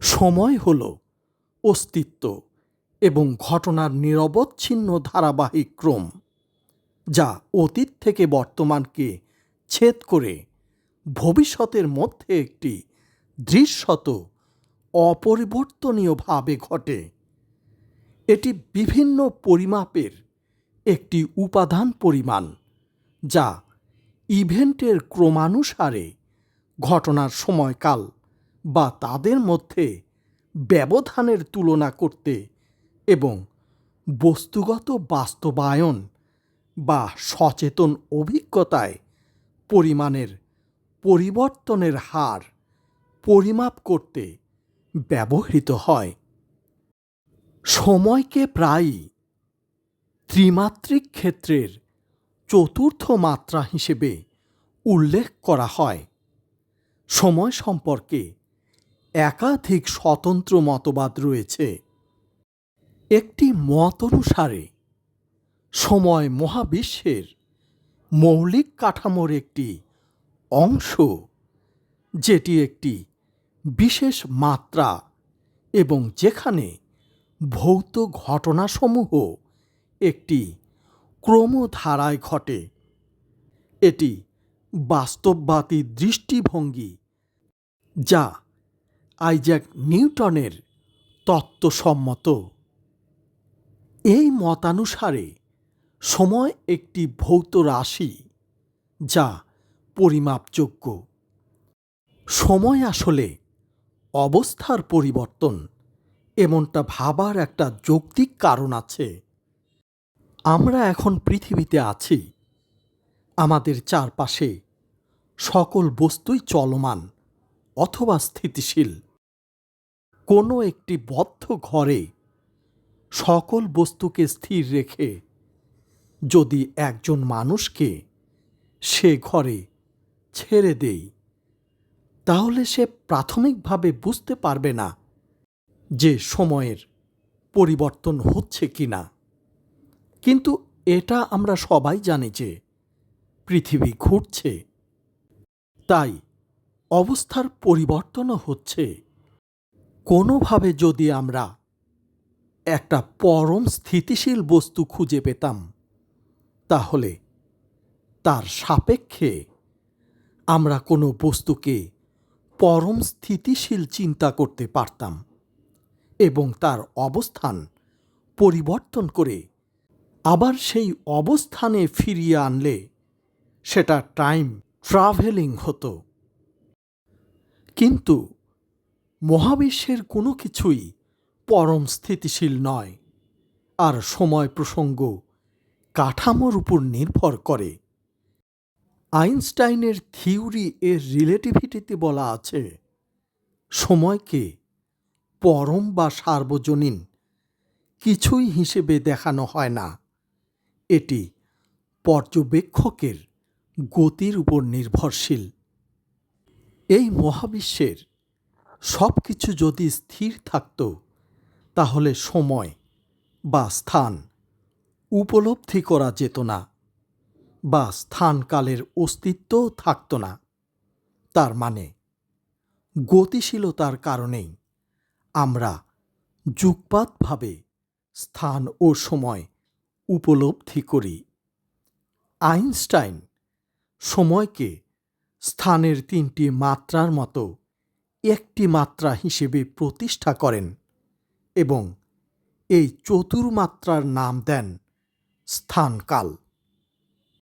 সময় হল অস্তিত্ব এবং ঘটনার নিরবচ্ছিন্ন ধারাবাহিক ক্রম, যা অতীত থেকে বর্তমানকে ছেদ করে ভবিষ্যতের মধ্যে একটি দৃশ্যত অপরিবর্তনীয়ভাবে ঘটে। এটি বিভিন্ন পরিমাপের একটি উপাদান পরিমাণ, যা ইভেন্টের ক্রমানুসারে ঘটনার সময়কাল বা তাদের মধ্যে ব্যবধানের তুলনা করতে এবং বস্তুগত বাস্তবায়ন বা সচেতন অভিজ্ঞতায় পরিমাণের পরিবর্তনের হার পরিমাপ করতে ব্যবহৃত হয়। সময়কে প্রায়ই ত্রিমাত্রিক ক্ষেত্রের চতুর্থ মাত্রা হিসেবে উল্লেখ করা হয়। সময় সম্পর্কে একাধিক স্বতন্ত্র মতবাদ রয়েছে। একটি মত অনুসারে, সময় মহাবিশ্বের মৌলিক কাঠামোর একটি অংশ, যেটি একটি বিশেষ মাত্রা এবং যেখানে ভৌত ঘটনাসমূহ একটি ক্রমধারায় ঘটে। এটি বাস্তববাদী দৃষ্টিভঙ্গি যা আইজ্যাক নিউটনের তত্ত্বসম্মত। এই মতানুসারে সময় একটি ভৌত রাশি যা পরিমাপযোগ্য। সময় আসলে অবস্থার পরিবর্তন, এমনটা ভাবার একটা যৌক্তিক কারণ আছে। আমরা এখন পৃথিবীতে আছি, আমাদের চারপাশে সকল বস্তুই চলমান অথবা স্থিতিশীল। কোনো একটি বদ্ধ ঘরে সকল বস্তুকে স্থির রেখে যদি একজন মানুষকে সে ঘরে ছেড়ে দেই, তাহলে সে প্রাথমিকভাবে বুঝতে পারবে না যে সময়ের পরিবর্তন হচ্ছে কি না কিন্তু এটা আমরা সবাই জানি যে পৃথিবী ঘুরছে, তাই অবস্থার পরিবর্তনও হচ্ছে। কোনোভাবে যদি আমরা একটা পরম স্থিতিশীল বস্তু খুঁজে পেতাম, তাহলে তার সাপেক্ষে আমরা কোনো বস্তুকে পরম স্থিতিশীল চিন্তা করতে পারতাম এবং তার অবস্থান পরিবর্তন করে আবার সেই অবস্থানে ফিরিয়ে আনলে সেটা টাইম ট্রাভেলিং হতো। কিন্তু মহাবিশ্বের কোনো কিছুই পরম স্থিতিশীল নয়, আর সময় প্রসঙ্গ কাঠামোর উপর নির্ভর করে। আইনস্টাইনের থিওরি এর রিলেটিভিটিতে বলা আছে, সময়কে পরম বা সার্বজনীন কিছুই হিসেবে দেখানো হয় না। এটি পর্যবেক্ষকের গতির উপর নির্ভরশীল। এই মহাবিশ্বের সব কিছু যদি স্থির থাকত, তাহলে সময় বা স্থান উপলব্ধি করা যেত না বা স্থানকালের অস্তিত্বও থাকত না। তার মানে গতিশীলতার কারণেই আমরা যুগপাতভাবে স্থান ও সময় উপলব্ধি করি। আইনস্টাইন সময়কে স্থানের তিনটি মাত্রার মতো একটি মাত্রা হিসেবে প্রতিষ্ঠা করেন এবং এই চতুর্মাত্রার নাম দেন স্থানকাল।